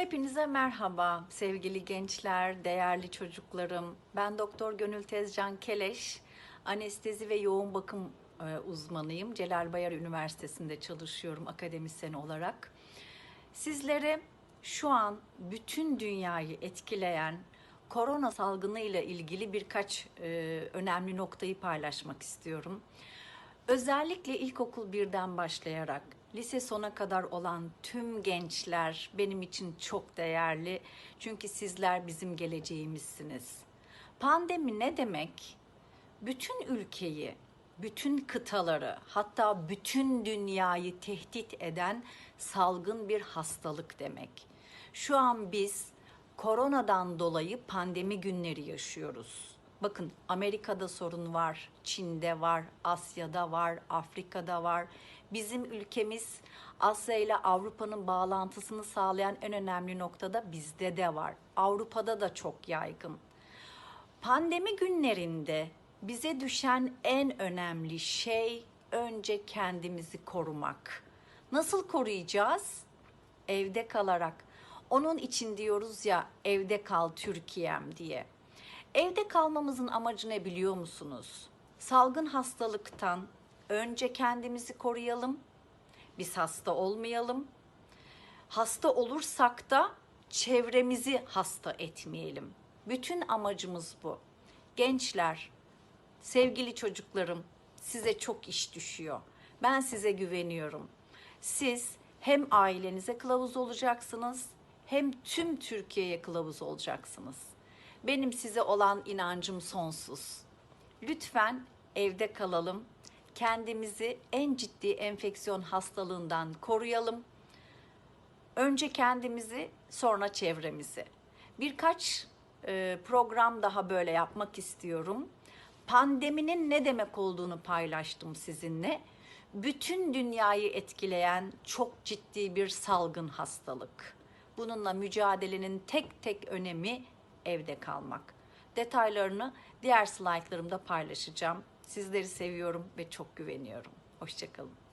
Hepinize merhaba sevgili gençler, değerli çocuklarım. Ben Doktor Gönül Tezcan Keleş, anestezi ve yoğun bakım e, uzmanıyım. Celal Bayar Üniversitesi'nde çalışıyorum akademisyen olarak. Sizlere şu an bütün dünyayı etkileyen korona salgını ile ilgili birkaç e, önemli noktayı paylaşmak istiyorum. Özellikle ilkokul birden başlayarak lise sona kadar olan tüm gençler benim için çok değerli. Çünkü sizler bizim geleceğimizsiniz. Pandemi ne demek? Bütün ülkeyi, bütün kıtaları, hatta bütün dünyayı tehdit eden salgın bir hastalık demek. Şu an biz koronadan dolayı pandemi günleri yaşıyoruz. Bakın Amerika'da sorun var, Çin'de var, Asya'da var, Afrika'da var. Bizim ülkemiz Asya ile Avrupa'nın bağlantısını sağlayan en önemli noktada bizde de var. Avrupa'da da çok yaygın. Pandemi günlerinde bize düşen en önemli şey önce kendimizi korumak. Nasıl koruyacağız? Evde kalarak. Onun için diyoruz ya evde kal Türkiye'm diye. Evde kalmamızın amacı ne biliyor musunuz? Salgın hastalıktan önce kendimizi koruyalım. Biz hasta olmayalım. Hasta olursak da çevremizi hasta etmeyelim. Bütün amacımız bu. Gençler, sevgili çocuklarım, size çok iş düşüyor. Ben size güveniyorum. Siz hem ailenize kılavuz olacaksınız, hem tüm Türkiye'ye kılavuz olacaksınız. Benim size olan inancım sonsuz. Lütfen evde kalalım. Kendimizi en ciddi enfeksiyon hastalığından koruyalım. Önce kendimizi, sonra çevremizi. Birkaç e, program daha böyle yapmak istiyorum. Pandeminin ne demek olduğunu paylaştım sizinle. Bütün dünyayı etkileyen çok ciddi bir salgın hastalık. Bununla mücadelenin tek tek önemi evde kalmak. Detaylarını diğer slaytlarımda paylaşacağım. Sizleri seviyorum ve çok güveniyorum. Hoşçakalın.